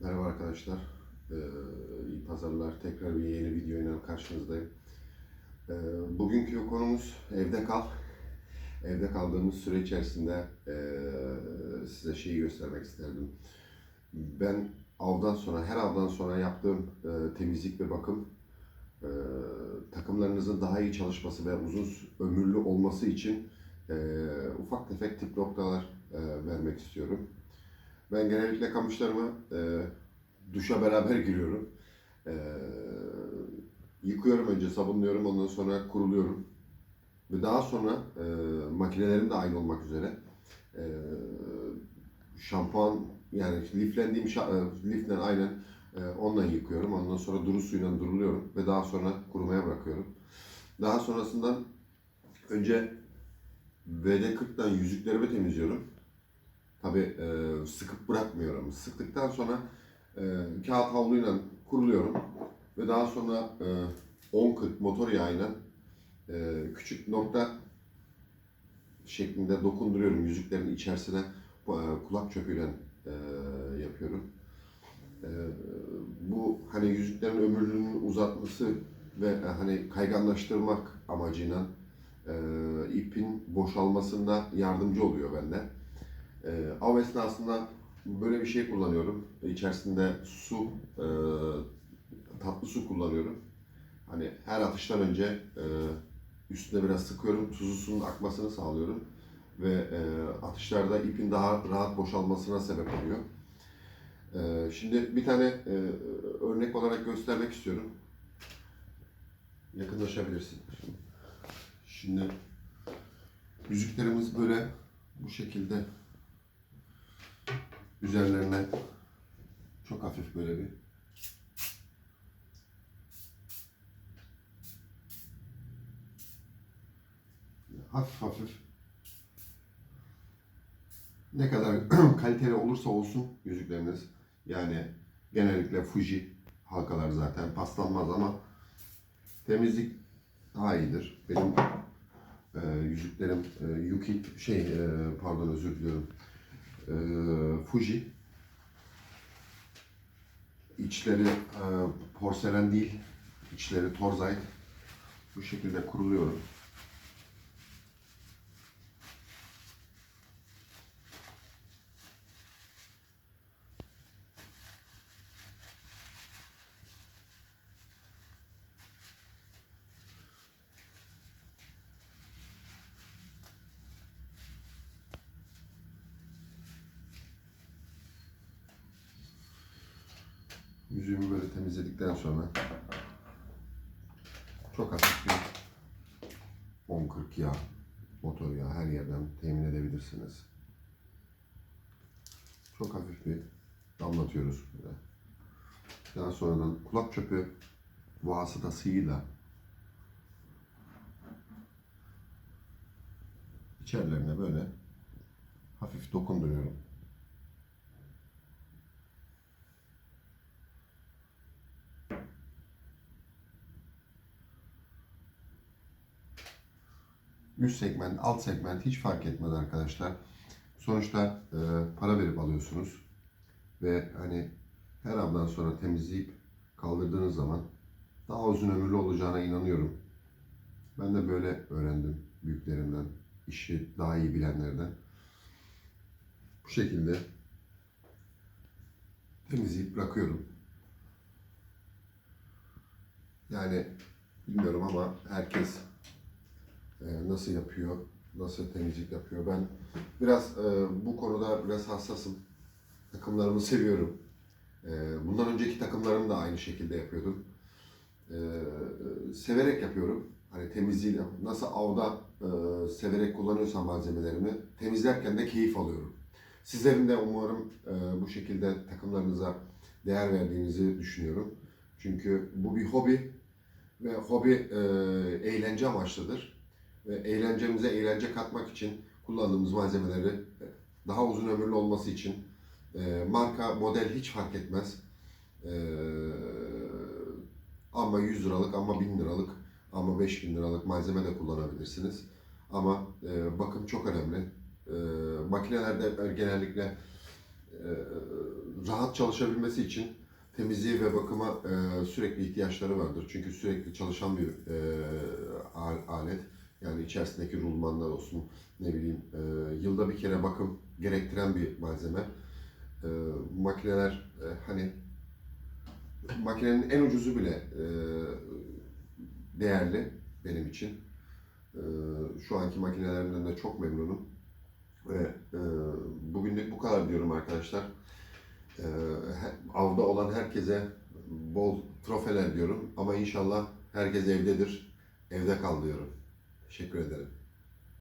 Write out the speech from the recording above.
Merhaba arkadaşlar. Ee, iyi pazarlar. Tekrar bir yeni video ile karşınızdayım. Ee, bugünkü konumuz evde kal. Evde kaldığımız süre içerisinde ee, size şeyi göstermek isterdim. Ben avdan sonra, her avdan sonra yaptığım ee, temizlik ve bakım ee, takımlarınızın daha iyi çalışması ve uzun ömürlü olması için ee, ufak tefek tip noktalar ee, vermek istiyorum. Ben genellikle kamışlarımı e, duşa beraber giriyorum. E, yıkıyorum önce, sabunluyorum, ondan sonra kuruluyorum. Ve daha sonra e, makinelerim de aynı olmak üzere e, şampuan yani liflendiğim e, lifle aynen e, onunla yıkıyorum. Ondan sonra duru suyla duruluyorum ve daha sonra kurumaya bırakıyorum. Daha sonrasında önce VD40'dan yüzüklerimi temizliyorum. Tabi e, sıkıp bırakmıyorum. Sıktıktan sonra e, kağıt havluyla kuruluyorum ve daha sonra e, 10-40 motor yağıyla e, küçük nokta şeklinde dokunduruyorum yüzüklerin içerisine e, kulak çöpüyle e, yapıyorum. E, bu hani yüzüklerin ömrünün uzatması ve e, hani kayganlaştırmak amacıyla e, ipin boşalmasında yardımcı oluyor bende. E, av esnasında böyle bir şey kullanıyorum. İçerisinde su, e, tatlı su kullanıyorum. Hani her atıştan önce e, üstüne biraz sıkıyorum, tuzlu suyun akmasını sağlıyorum ve e, atışlarda ipin daha rahat boşalmasına sebep oluyor. E, şimdi bir tane e, örnek olarak göstermek istiyorum. Yakınlaşabilirsin. Şimdi yüzüklerimiz böyle bu şekilde üzerlerine çok hafif böyle bir hafif hafif ne kadar kaliteli olursa olsun yüzükleriniz yani genellikle Fuji halkalar zaten paslanmaz ama temizlik daha iyidir. Benim e, yüzüklerim e, Yuki şey e, pardon özür diliyorum e, Fuji. İçleri e, porselen değil, içleri torzayt. Bu şekilde kuruluyorum. Yüzüğümü böyle temizledikten sonra çok hafif bir 10-40 yağ, motor yağı her yerden temin edebilirsiniz. Çok hafif bir damlatıyoruz böyle. Daha sonradan kulak çöpü vasıtasıyla içerilerine böyle hafif dokunduruyorum. Üst segment, alt segment hiç fark etmez arkadaşlar. Sonuçta e, para verip alıyorsunuz ve hani her avdan sonra temizleyip kaldırdığınız zaman daha uzun ömürlü olacağına inanıyorum. Ben de böyle öğrendim büyüklerimden, işi daha iyi bilenlerden. Bu şekilde temizleyip bırakıyorum. Yani bilmiyorum ama herkes e, nasıl yapıyor, nasıl temizlik yapıyor. Ben biraz e, bu konuda biraz hassasım. Takımlarımı seviyorum. E, bundan önceki takımlarımı da aynı şekilde yapıyordum. E, severek yapıyorum. Hani temizliği nasıl avda e, severek kullanıyorsam malzemelerimi temizlerken de keyif alıyorum. Sizlerin de umarım e, bu şekilde takımlarınıza değer verdiğinizi düşünüyorum. Çünkü bu bir hobi ve hobi e, eğlence amaçlıdır eğlencemize eğlence katmak için kullandığımız malzemeleri daha uzun ömürlü olması için e, marka, model hiç fark etmez. E, ama 100 liralık, ama 1000 liralık, ama 5000 liralık malzeme de kullanabilirsiniz. Ama e, bakım çok önemli. E, makinelerde genellikle e, rahat çalışabilmesi için temizliğe ve bakıma e, sürekli ihtiyaçları vardır. Çünkü sürekli çalışan bir e, al- alet. Yani içerisindeki rulmanlar olsun, ne bileyim, e, yılda bir kere bakım gerektiren bir malzeme. E, makineler e, hani makinenin en ucuzu bile e, değerli benim için. E, şu anki makinelerimden de çok memnunum. Ve e, bugünlük bu kadar diyorum arkadaşlar. E, avda olan herkese bol trofeler diyorum. Ama inşallah herkes evdedir. Evde kal diyorum. Teşekkür ederim.